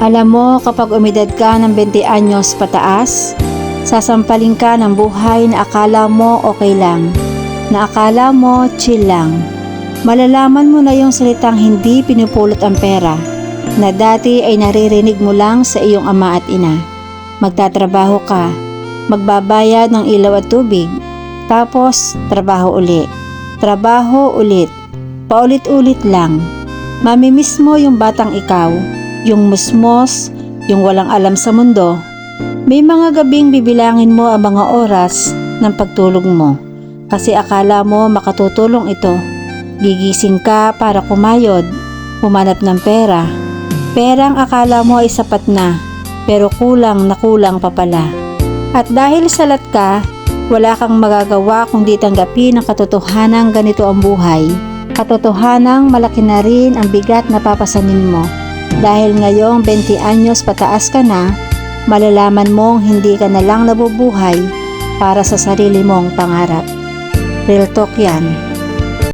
Alam mo, kapag umidad ka ng 20 anyos pataas, sasampaling ka ng buhay na akala mo okay lang, na akala mo chill lang. Malalaman mo na yung salitang hindi pinupulot ang pera, na dati ay naririnig mo lang sa iyong ama at ina. Magtatrabaho ka, magbabayad ng ilaw at tubig, tapos trabaho uli. Trabaho ulit, paulit-ulit lang. Mamimiss mo yung batang ikaw, yung musmos, yung walang alam sa mundo. May mga gabing bibilangin mo ang mga oras ng pagtulog mo kasi akala mo makatutulong ito. Gigising ka para kumayod, humanap ng pera. Perang akala mo ay sapat na, pero kulang na kulang pa pala. At dahil salat ka, wala kang magagawa kundi tanggapin ang katotohanan ganito ang buhay. Katotohanang malaki na rin ang bigat na papasanin mo. Dahil ngayong 20 anyos pataas ka na, malalaman mong hindi ka na lang nabubuhay para sa sarili mong pangarap. Real talk yan.